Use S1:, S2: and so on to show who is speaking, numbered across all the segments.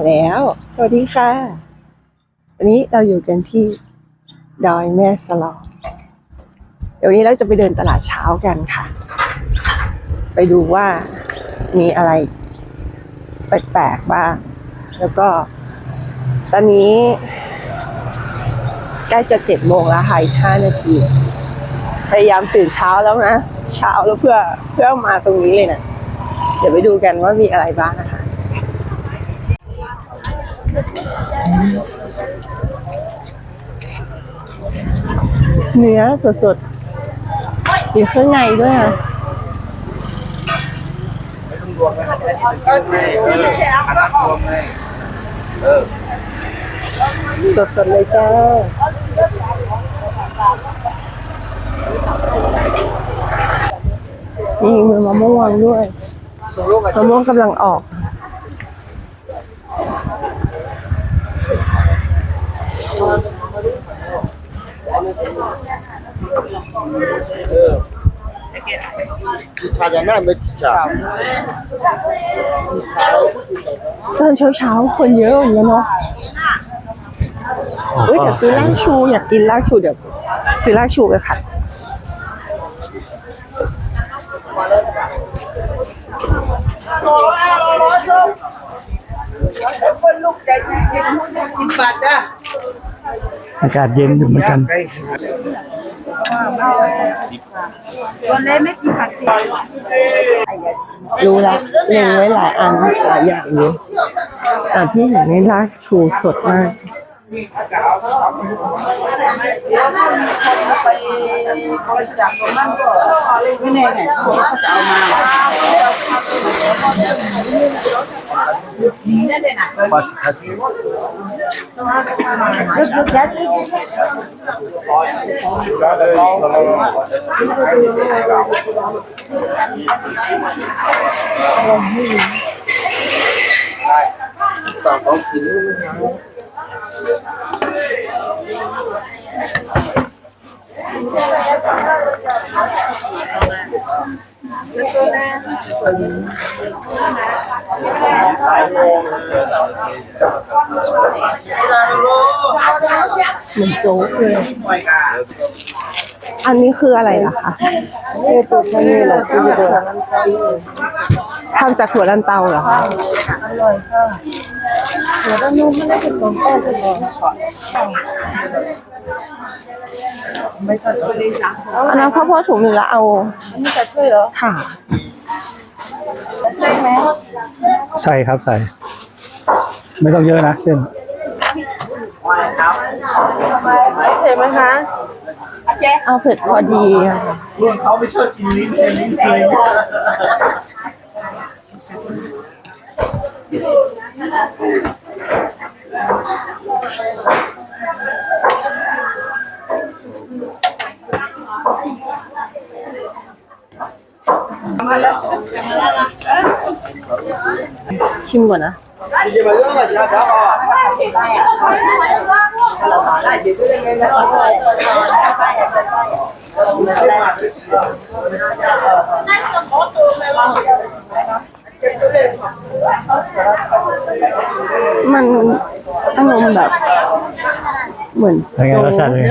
S1: มาแล้ว สวัสดีค่ะ วันนี้เราอยู่กันที่ดอยแม่สลองเดี๋ยวนนี้เราจะไปเดินตลาดเช้ากันค่ะ ไปดูว่ามีอะไรแปลกๆบ้าง แล้วก็ ตอนนี้ใกล้จะเจ็ดโมงแล้วค่ะอีกห้านาที พยายามตื่นเช้าแล้วนะ เช้าแล้วเพื่อเพื่อมาตรงนี้เลยนะ เดี๋ยวไปดูกันว่ามีอะไรบ้างนะคะ เนื้อสดๆมีเครื่องในด้วยอะสดๆเลยจ้ามีมือมะม่วงด้วยมะม่วงกำลังออก
S2: เออชาจะน่าไม่ชา
S1: ตอนเช้าเช้าคนเยอะอย่างเงี้ยเนาะเฮ้ยอยากกินอลากชู อยากกินลากชูเดี๋ยวซื้อลากชูเลยค่ะ
S3: อากาศเย็นอยู่เหมือนกัน
S4: วันนี้ไม่กี่ผักชี
S1: รู้ล้วเล็งไว้หลายอันหลายอย่างอยู่แต่ที่เห็นในลาชูสดมาก
S4: ไม่แน่ไงเขา จะเอามา
S1: เหมือนโจ๊กเลยอันนี้คืออะไรล่ะคะนี่ตัวแค่นี้แหละที่จะทำจากถั่วลันเตาเหรอคะ
S4: เดี๋ยวต้องนุ่มไม่ได้ผสมแป้งผสมช็อตไม่ต้องเลยจ้ะ
S1: อันนั้นข้าวโพดถุงหนึ่งแล้วเอา
S4: อันนี้จะช่วยเหรอ
S1: ค่ะ
S4: ได้ไหม
S3: ใส่ครับใส่ ไม่ต้องเยอะนะเส้น
S4: เห็นไหมคะ
S1: เอาเผ็ดพอดีอะ
S2: เขาไม่ชอบกินลิ้นเลยลิ้นเลย
S1: ชิมก่อนนะ
S2: 이제 말려가 자 잡아
S1: มันอารมณ์แบบ เหมือน
S3: เป็นไง
S1: โจ๊
S3: รสชาติ
S1: ก
S3: เป็นไง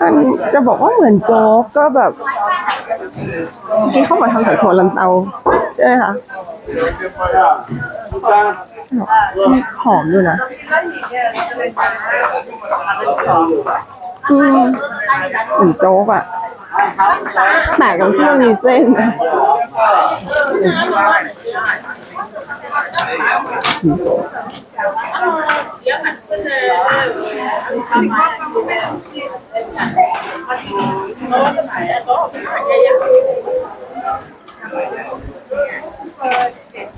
S1: อันจะบอกว่าเหมือนโจ๊กก็แบบที่เขาบอกทำจากถั่วลันเตาใช่ไหมคะ หอมด้วยนะอืมเหมือนโจ๊กอะแปลกตรงที่มันมีเส้น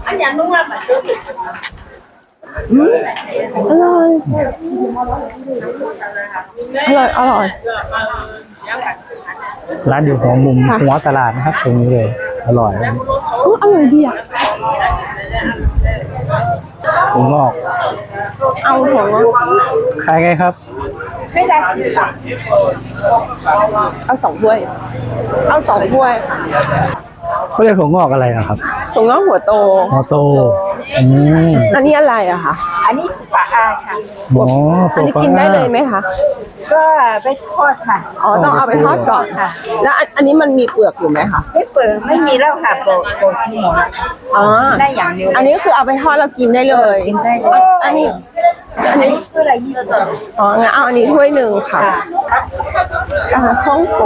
S1: อันะอ ร่อย อร่อย อร่อย
S3: ร้านอยู่ของมุม
S1: ค่ะ
S3: หัวตลาดนะครับ ตรงนี้เลย อร่อย
S1: อุ๊ยอร่อยดีอะ
S3: ผมงอก
S1: เอาถั่วงอก
S3: ขายไงครับ
S1: เอาสองถ้วย เอาสองถ้วย
S3: เขาเรียกถั่วงอกอะไรอะครับ
S1: ถั่วงอกหัวโต
S3: มอโต อืม
S1: อันนี้อะไรอะคะ
S4: อันนี้ปลาอาค่ะ
S3: อ๋อ
S1: อันนี้กินได้เลยไหมคะ
S4: ก็ไปทอดค่ะ
S1: อ๋อ ต้องเอาไปทอดก่อนค่ะ แล้วอันอันนี้มันมีเปลือกอยู่ไหมคะ
S4: ไม่เปิดไม่มีแล้วค่ะโปรโปรที่หมด
S1: อ๋อ
S4: ได้อย่างเดียว
S1: อันนี้คือเอาไปทอดแล้วกินได้เลย
S4: กินได้เลย
S1: อันนี้
S4: อันนี้คืออะไรยี่สิบ
S1: อ๋อ งั้นเอาอันนี้ถ้วยหนึ่งค่ะอ่าข้องโก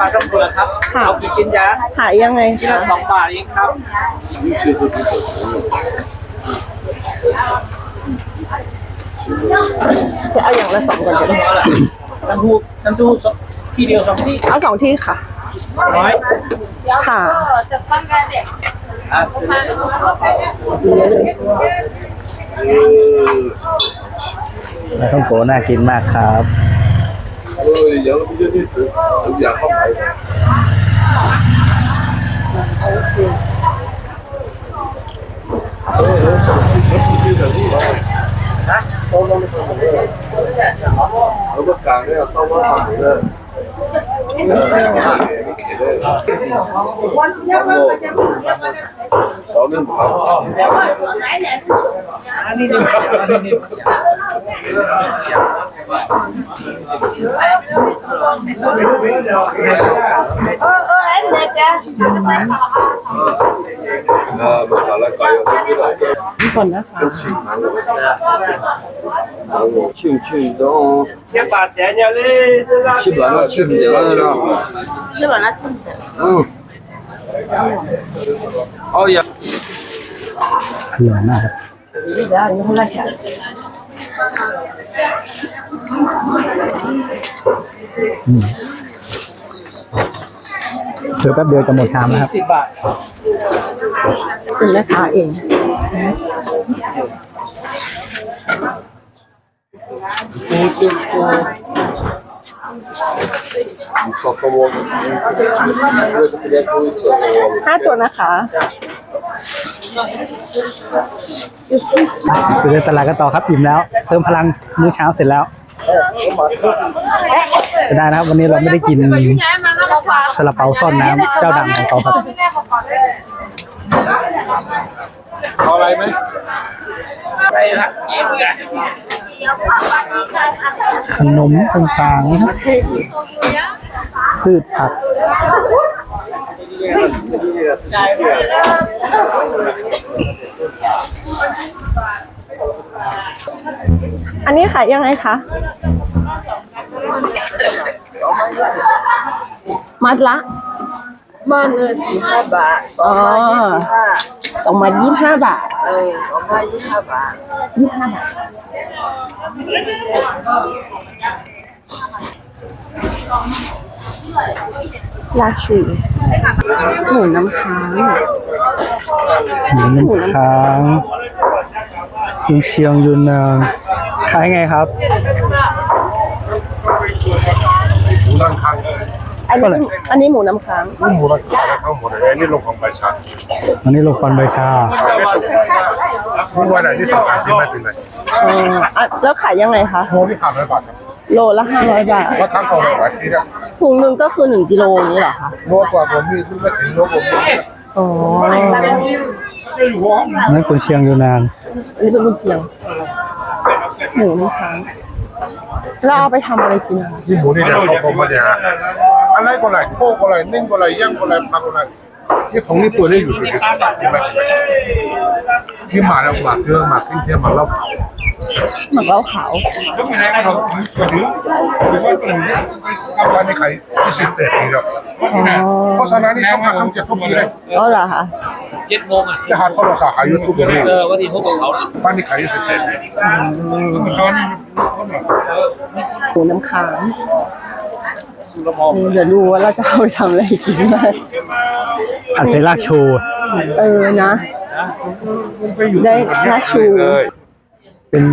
S2: ปลากระเบือครับ
S1: ค่ะ
S2: เอากี่ชิ้นจ๊ะ
S1: ขายยังไง
S2: ชิ้น
S1: คะ
S2: ละสองบาทเองครับ
S1: จะเอาอย่างละสองก่อนก็ได้
S2: น้ำดูน้ำดูสองทีเดียวสองที่
S1: เอาสองที่ค่ะ
S2: ร้อย
S1: ค่ะ
S2: อะ
S3: ปลาท่องโกน่ากินมากครับ
S1: ก่อ 收工的时候
S5: 没有，我
S2: 不干那个收工厂没的。少点吧。哦哦，哎，
S5: 奶奶。Ah, masala kayo. Ikon na
S4: sa. Mango. Chim chim
S5: do. Chim ba
S3: tian ya le. Chim ba na chim de la na. Chim ba na chim de.
S2: Mm. Oh yeah.
S3: Ano na?
S4: Ida, ano na siya?
S3: 음. ดี๋ยวแป๊บเดียวจะหมดชามแล้ครับ
S2: สิบบาท
S1: เป็นแม่ค้าเอง
S5: ปูจุปู
S1: ห้าตัวนะคะ
S3: ไปเดินตลาดกันต่อครับอิ่มแล้ว เติมพลังมื้อเช้าเสร็จแล้ว จะได้นะครับ วันนี้เราไม่ได้กินซาลาเปาซ่อนน้ำเจ้าดังของเขาครับ
S5: เอาอะไรไหม
S2: ไปละ
S3: ขนมต่างๆนะครับพืชผัก
S1: อันนี้ขายยังไงคะ มัดละ
S4: บ้านเนื้อสี่ห้าบาทสอง
S1: อ๋อ
S4: ร้อยยี่สิบห้า
S1: สองมัดยี่สิบห้าบาท
S4: เออสองร้อยยี่สิบห้าบาท
S1: ยี่สิบห้าบาทลาชูหมูน้ำค้าง
S3: หมูน้ำค้างยุงเชียงยุนนางขายไงครับ
S5: หมูนั่งข้าง
S1: อันนี้อันนี้หมูน้ำค้าง
S5: หมูนั่งข้างข้างหมดเลยนี่ลงของใบชา
S3: วันนี้ลงควันใบชา
S5: ไม่สุกทุกวันไหนที่สุกที่ไม่เป็นไร
S1: เอออะแล้วขายยังไงคะ
S5: โมที่ขาดร้อยบาทครับ
S1: โลละห้าร้อยบาท
S5: ว่าทั้งของหลายที่เนี่ย
S1: ถุงหนึ่งก็คือหนึ่งกิโลอย่างนี้เหรอคะ
S5: โลกว่าผมมีซึ่งไม่ถึงโลผมมี
S1: อ๋อ
S3: นั่นคุณเชียงยุนนาง
S1: อันนี้เป็นกุนเชียงหมูน้ำค้าง เราเอาไปทำอะไรกินอะคะ
S5: ที่หมูนี่เนี่ยเขาผมมาเนี่ยอะไรก็ไรโค้ก็ไรนิ่งก็ไรย่างก็ไรพักก็ไรนี่ของนี่ตัวนี้อยู่ที่ที่ไม่ที่มาแล้วมาเกลือมาทิ้งเทียมมาแล้ว
S1: เหมือนเราขาว
S5: วันนี้ขายที่สิบเอ็ดปีแล้ว
S1: อ๋อ
S5: โฆษณานี่ช่องทางช่องเจ็ดทุกปีเลย
S1: อ๋อเหรอคะ
S2: เจ็ดโมงอะ
S5: จะหาโทรศัพท์หายูทูบอย่างนี้
S2: เออวันนี้พบกับเขาละ
S5: บ้านนี้ขายยี่สิบเอ็ดปี
S1: หมูน้ำค้าง
S2: สุรพงศ์
S1: เดี๋ยวดูว่าเราจะเอาไปทำอะไรกินบ้าง
S3: ผัดเซรากโชว์
S1: เออนะได้ลาชู
S3: เป็น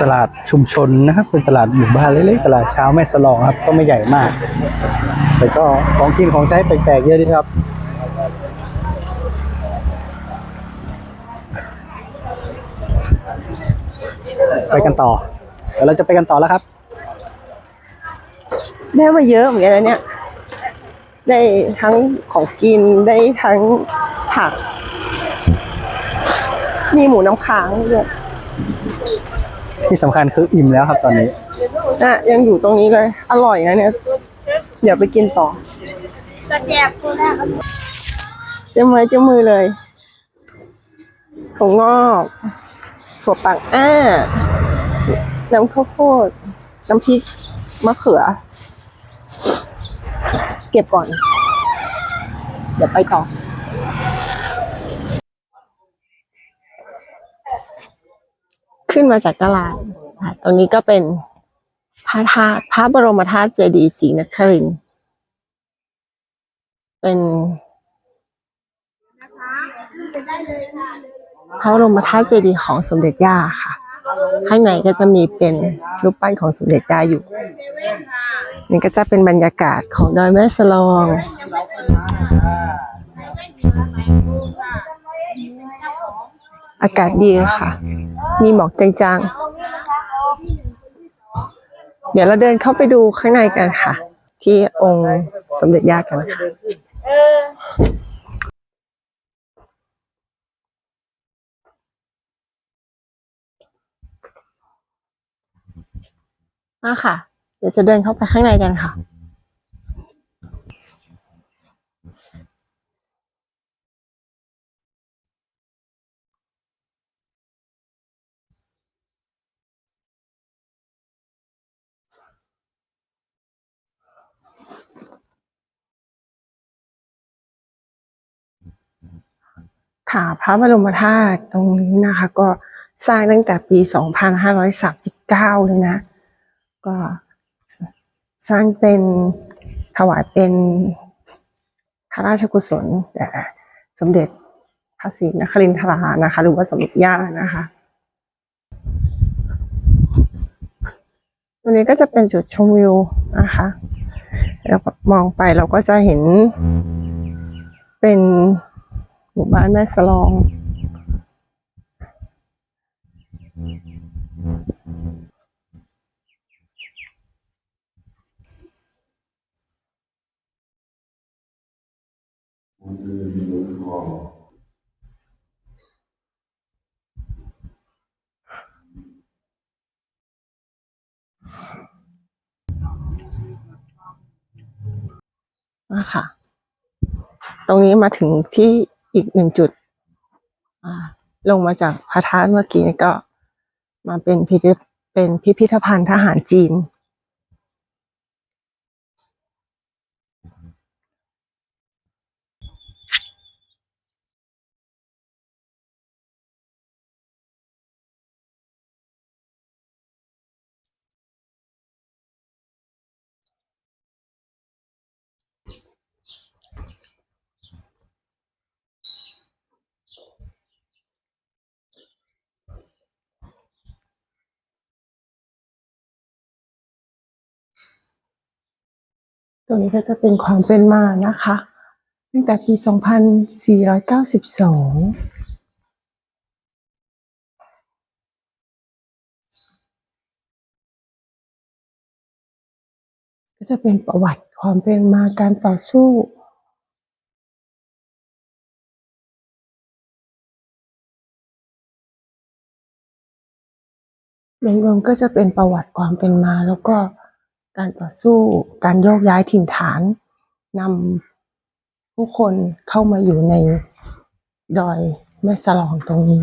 S3: ตลาดชุมชนนะครับ เป็นตลาดหมู่บ้านเล็กๆตลาดเช้าแม่สลองครับ ก็ไม่ใหญ่มาก แต่ก็ของกินของใช้แปลกๆเยอะดีครับไปกันต่อ เดี๋ยวเราจะไปกันต่อแล้วครับ
S1: ได้มาเยอะเหมือนกันนะเนี่ย ได้ทั้งของกินได้ทั้งผัก มีหมูน้ำค้างด้วย
S3: ที่สำคัญคืออิ่มแล้วครับตอนนี้
S1: นะยังอยู่ตรงนี้เลย อร่อยนะเนี่ย เดี๋ยวไปกินต่อ
S4: สแกบตัวแรก
S1: เจ้ามือเจ้ามือเลยถั่วงอกถั่วปังอ้า น้ำข้าวโพด น้ำพริกมะเขือ เก็บก่อน เดี๋ยวไปต่อขึ้นมาจากตลาดอะตรงนี้ก็เป็นพระธาตุพระบรมธาตุเจดีย์ศรีนครินเป็นพระบรมธาตุเจดีย์ของสมเด็จย่าค่ะ ข้างในก็จะมีเป็นรูปปั้นของสมเด็จย่าอยู่นี่ก็จะเป็นบรรยากาศของดอยแม่สลองอากาศดีค่ะ มีหมอกจางๆ เดี๋ยวเราเดินเข้าไปดูข้างในกันค่ะ ที่องค์สมเด็จย่ากันค่ะ มาค่ะ เดี๋ยวจะเดินเข้าไปข้างในกันค่ะ ค่ะพระบรมธาตุตรงนี้นะคะ ก็สร้างตั้งแต่ปี 2539 เลยนะ ก็สร้างเป็นถวายเป็นพระราชกุศลแด่สมเด็จพระศรีนครินทรานะคะ หรือว่าสมเด็จย่านะคะตรงนี้ก็จะเป็นจุดชมวิวนะคะเรามองไปเราก็จะเห็นเป็นหมู่บ้านแม่สลอง นะคะ ตรงนี้มาถึงที่อีกหนึ่งจุด ลงมาจากพระธาตุเมื่อกี้ก็มาเป็นพิพิธเป็นพิพิธภัณฑ์ทหารจีน ตรงนี้ก็จะเป็นความเป็นมานะคะตั้งแต่ปี 2492ก็จะเป็นประวัติความเป็นมาการต่อสู้ รวมๆก็จะเป็นประวัติความเป็นมาแล้วก็ การต่อสู้การโยกย้ายถิ่นฐานนำผู้คนเข้ามาอยู่ในดอยแม่สลองตรงนี้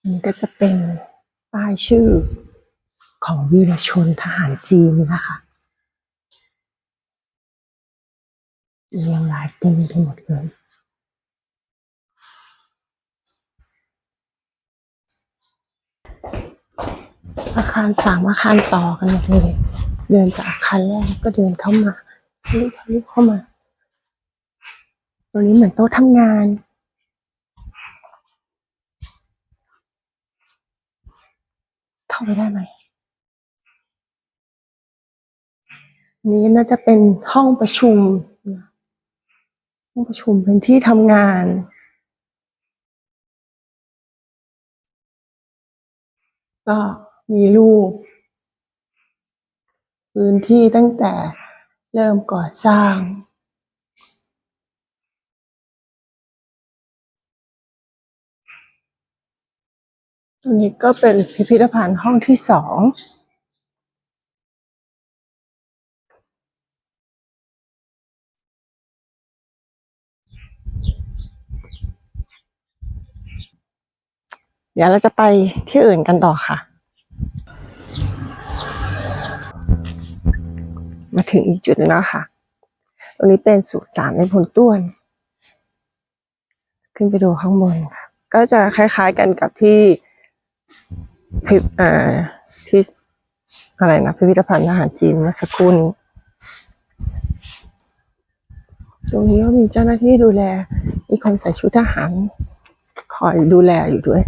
S1: อันนี้ก็จะเป็นป้ายชื่อ ของวีรชนทหารจีนนะคะเรียงรายเต็มไปหมดเลยอาคารสามอาคารต่อกันหมดเลย เดินจากอาคารแรกก็เดินเข้ามาลุทะลุเข้ามา ตรงนี้เหมือนโต๊ะทำงานเข้าไปได้ไหม นี้น่าจะเป็นห้องประชุม ห้องประชุมเป็นที่ทำงาน ก็มีรูปพื้นที่ตั้งแต่เริ่มก่อสร้างตรงนี้ก็เป็นพิพิธภัณฑ์ห้องที่สอง เดี๋ยวเราจะไปที่อื่นกันต่อค่ะ มาถึงอีกจุดหนึงแล้วค่ะ ตรงนี้เป็นสุสานในพลต้วน ขึ้นไปดูข้างบนค่ะ ก็จะคล้ายๆกันกับที่พิอ่าที่อะไรนะพิพิธภัณฑ์ทหารจีนเมื่อสักครู่นี้ตรงนี้ก็มีเจ้าหน้าที่ดูแล มีคนใส่ชุดทหารคอยดูแลอยู่ด้วย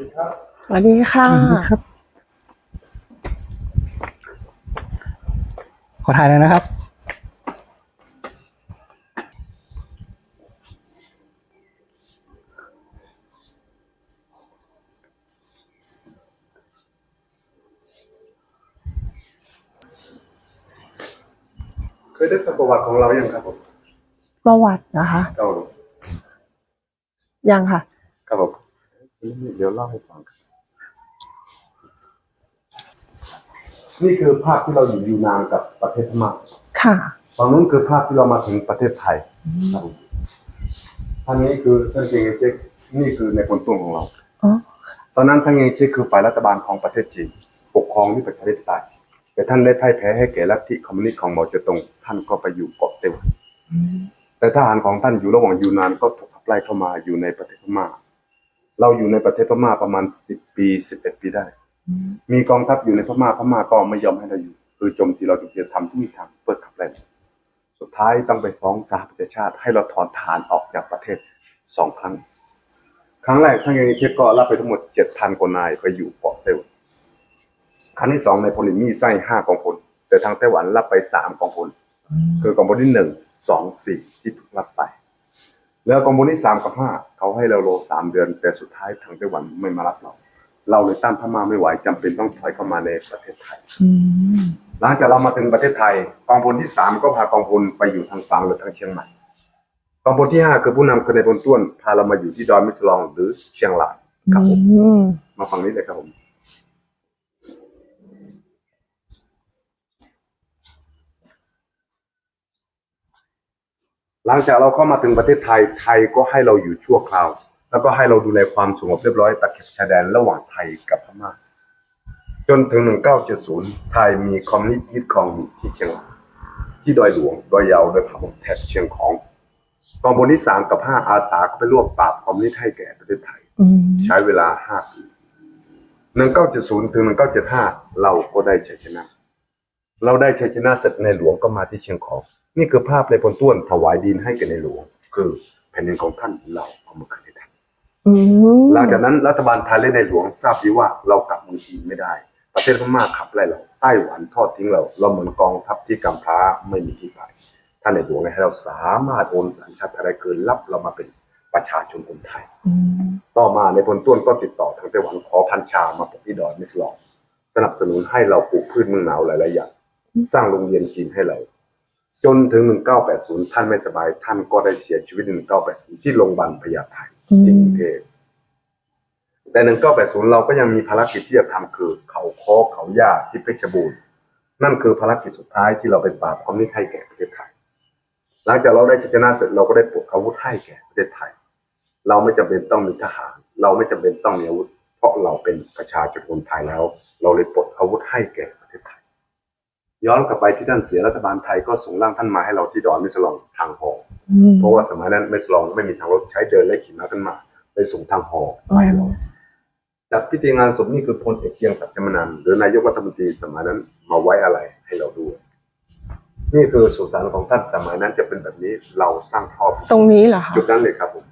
S1: สวัสดีค่ะ
S3: ครับขอถ่ายหน่อยนะครับ
S6: เคยได้ฟังประวัติของเรายังครับผม
S1: ประวัตินะคะ
S6: ครับผม
S1: ยังค่ะ
S6: ครับผม เดี๋ยวเล่าให้ฟังครับนี่คือภาพที่เราอยู่ยูนานกับประเทศพม่า
S1: ค่ะ
S6: ฝั่งนู้นคือภาพที่เรามาถึงประเทศไทยครับผมทางนี้คือท่านเจงเจ๊กนี่คือในคนตุ้งของเรา
S1: อ๋อ
S6: ตอนนั้นท่านเจงเจ๊กคือฝ่ายรัฐบาลของประเทศจีนปกครองที่ประชาธิปไตยแต่ท่านได้พ่ายแพ้ให้แก่ลัทธิคอมมิวนิสต์ของเหมาเจ๋อตงท่านก็ไปอยู่เกาะเตวแต่ทหารของท่านอยู่ระหว่างยูนานก็ถูกขับไล่เข้ามาอยู่ในประเทศพม่า เราอยู่ในประเทศพม่าประมาณสิบปีสิบเอ็ดปีได้ มีกองทัพอยู่ในพม่าพม่าก็ไม่ยอมให้เราอยู่ คือโจมตีเราทุกทีทำทุกวิถีทางเพื่อขับไล่เราสุดท้ายต้องไปฟ้องสหประชาชาติ ให้เราถอนทหารออกจากประเทศสองครั้ง ครั้งแรกท่านยังเทพก็รับไปทั้งหมดเจ็ดพันกว่านายไปอยู่เกาะเซลครั้งที่สองในโพลิมีไส้ห้ากองพลแต่ทางไต้หวันรับไปสามกองพลคือกองพลที่หนึ่งสองสี่ที่ถูกรับไป แล้วกองพลที่สามกับห้าเขาให้เราโลสามเดือน แต่สุดท้ายทางไต้หวันไม่มารับเรา เราเลยต้านพม่าไม่ไหวจำเป็นต้องถอยเข้ามาในประเทศไทยหลังจากเรามาถึงประเทศไทยกองพลที่สามก็พากองพลไปอยู่ทางฝางหรือทางเชียงใหม่กองพลที่ห้าคือผู้นำคือในายพลต้วนพาเรามาอยู่ที่ดอยมิสลองหรือเชียงรายครับผม
S1: อืม
S6: มาฟังนี้เลยครับผม หลังจากเราเข้ามาถึงประเทศไทยไทยก็ให้เราอยู่ชั่วคราว แล้วก็ให้เราดูแลความสงบเรียบร้อยตะเข็บชายแดนระหว่างไทยกับพม่าจนถึง 1970 ไทยมีคอมมิวนิสต์ยึดครองที่เชียงที่ดอยหลวงดอยยาวดอยผาหมกแถบเชียงของกองพลที่3กับ5อาสาก็ไปร่วมปราบคอมมิวนิสต์ให้แก่ประเทศไทย ใช้เวลา5ปี1970 ถึง 1975 เราก็ได้ชัยชนะ เราได้ชัยชนะเสร็จในหลวงก็มาที่เชียงของ นี่คือภาพในพลต้วนถวายดินให้แก่ในหลวง คือแผ่นดินของท่านเราเอามาคืนให้ท่าน
S1: อืม
S6: หลังจากนั้นรัฐบาลไทยและในหลวงทราบดีว่าเรากลับเมืองจีนไม่ได้ ประเทศพม่าขับไล่เราไต้หวันทอดทิ้งเรา เราเหมือนกองทัพที่กำพร้าไม่มีที่ไปท่านในหลวงให้เราสามารถโอนสัญชาติไทยได้คืนรับเรามาเป็นประชาชนคนไทย
S1: อืม
S6: ต่อมาในพลต้วนก็ติดต่อทางไต้หวันขอพันชามาปลูกที่ดอยมิสลองสนับสนุนให้เราปลูกพืชเมืองหนาวหลายๆอย่าง สร้างโรงเรียนจีนให้เรา จนถึง 1980 ท่านไม่สบาย ท่านก็ได้เสียชีวิตใน1980 ที่โรงพยาบาลพญาไทที่กรุงเทพแต่ 1980 เราก็ยังมีภารกิจที่จะทำคือ เขาคอเขาย่าที่เพชรบูรณ์ นั่นคือภารกิจสุดท้ายที่เราไปปราบคอมมิวนิสต์ให้แก่ประเทศไทย หลังจากเราได้ชัยชนะเสร็จเราก็ได้ปลดอาวุธให้แก่ประเทศไทย เราไม่จำเป็นต้องมีทหาร เราไม่จำเป็นต้องมีอาวุธ เพราะเราเป็นประชาชนคนไทยแล้ว เราเลยปลดอาวุธให้แก่ประเทศไทย ย้อนกลับไปที่ท่านเสียรัฐบาลไทยก็ส่งร่างท่านมาให้เราที่ดอนมิสลองทางหอ
S1: อืม
S6: เพราะว่าสมัยนั้นมิสลองไม่มีทางรถใช้เดินและขี่ม้ากันมาเลยส่งทางหอมาให้เราจัดพิธีงานศพนี่คือพลเอกเชียงศักดิ์จำนันท์หรือนายกรัฐมนตรีสมัยนั้นมาไว้อะไรให้เราดูนี่คือสุสานของท่านสมัยนั้นจะเป็นแบบนี้เราสร้างท่อ
S1: ตรงนี้เหรอคะ
S6: จุดนั้นเลยครับผม
S1: อ๋อ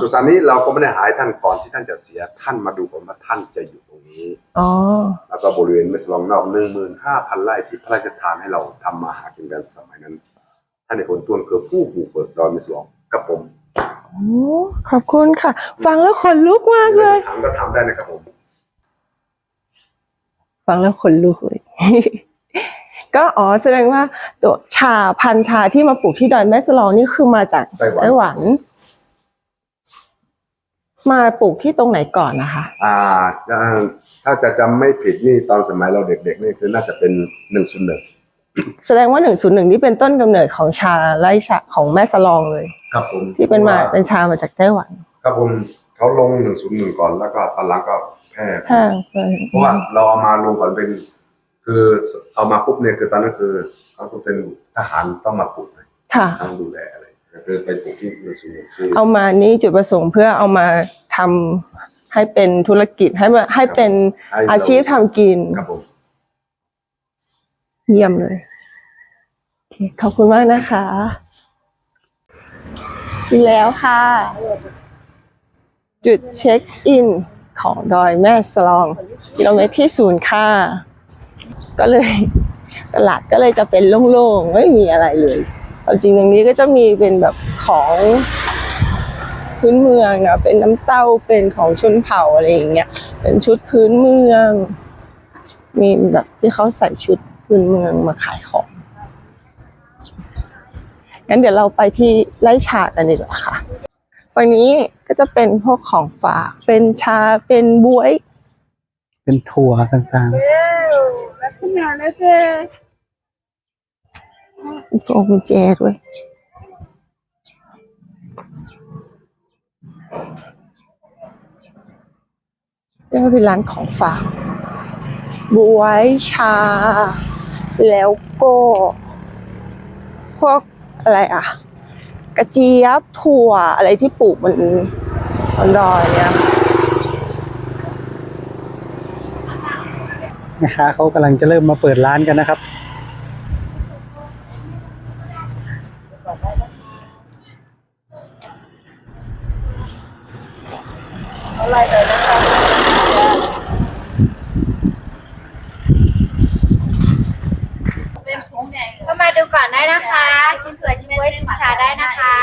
S6: สุสานนี้เราก็ไม่ได้หายท่านก่อนที่ท่านจะเสียท่านมาดูก่อนว่าท่านจะอยู่ตรงนี้
S1: อ๋อ
S6: แล้วก็บริเวณเมสลองนอกหนึ่งหมื่นห้าพันไร่ที่พระราชทานให้เราทำมาหากินกันสมัยนั้น ท่านในคนต้วนคือผู้บุกเบิกดอยเมสลองกับผม
S1: โอ้ขอบคุณค่ะ ฟังแล้วขนลุกมากเลย
S6: ถามก็ถามได้นะครับผม
S1: ฟังแล้วขนลุกเลยก็อ๋อแสดงว่าตัวชาพันธุ์ชาที่มาปลูกที่ดอยแม่สลองนี่คือมาจาก
S6: ไต้หวัน
S1: ไต้หวัน มาปลูกที่ตรงไหนก่อนนะคะ
S6: อ่าถ้าถ้าจะจำไม่ผิดนี่ตอนสมัยเราเด็กๆนี่คือน่าจะเป็นหนึ่งศูนย์หนึ่ง
S1: แสดงว่าหนึ่งศูนย์หนึ่งนี่เป็นต้นกำเนิดของชาไร่ชาของแม่สลองเลย
S6: ครับผม
S1: ที่เป็นมาเป็นชามาจากไต้หวัน
S6: ครับผมเขาลงหนึ่งศูนย์หนึ่งก่อนแล้วก็ตอนหลังก็แพร่
S1: แห้งไป
S6: เพราะว่าเราเอามาลงก่อนเป็น คือเอามาปุ๊บเนี่ยคือตอนนั้นคือเขาต้องเป็นทหารต้องมาปลูก
S1: ค่ะ
S6: ต้องดูแลอะไรก็ คือไปปลูกที่หนึ่งศูนย์หนึ่งคือ
S1: เอามานี่จุดประสงค์เพื่อเอามาทำให้เป็นธุรกิจให้มาให้เป็น
S6: ให้เรา
S1: อาชีพทำกิน
S6: ครับผม
S1: เยี่ยมเลยโอเคขอบคุณมากนะคะถึงแล้วค่ะ จุดเช็คอินของดอยแม่สลองกิโลเมตรที่ศูนย์ค่ะ ก็เลย ตลาดก็เลยจะเป็นโล่งๆ ไม่มีอะไรเลยเอา จริงตรงนี้ก็จะมีเป็นแบบของพื้นเมืองนะเป็นน้ำเต้าเป็นของชนเผ่าอะไรอย่างเงี้ยเป็นชุดพื้นเมือง มีแบบที่เขาใส่ชุดพื้นเมืองมาขายของงั้นเดี๋ยวเราไปที่ไร่ชากันดีกว่าค่ะฝั่งนี้ก็จะเป็นพวกของฝาก เป็นชาเป็นบวย
S3: เป็นถั่วต่าง
S1: มี พวงกุญแจด้วยเรียกว่าเป็นร้านของฝากบวยชา แล้วก็พวกอะไรอะ กระเจี๊ยบถั่วอะไรที่ปลูกบนบนดอยเนี่ย
S3: ๆแม่ค้าเขากำลังจะเริ่มมาเปิดร้านกันนะครับ
S7: ก็มาดูก่อนได้นะคะ ชิมเผือกชิมบ๊วยชิมชาได้นะคะ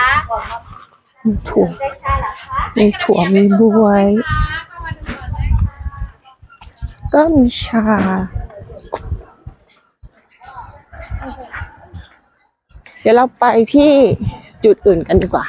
S1: มีถั่ว
S7: ใจชาเหรอคะ
S1: มีถั่วมีบวย ก็มีชา เดี๋ยวเราไปที่จุดอื่นกันดีกว่า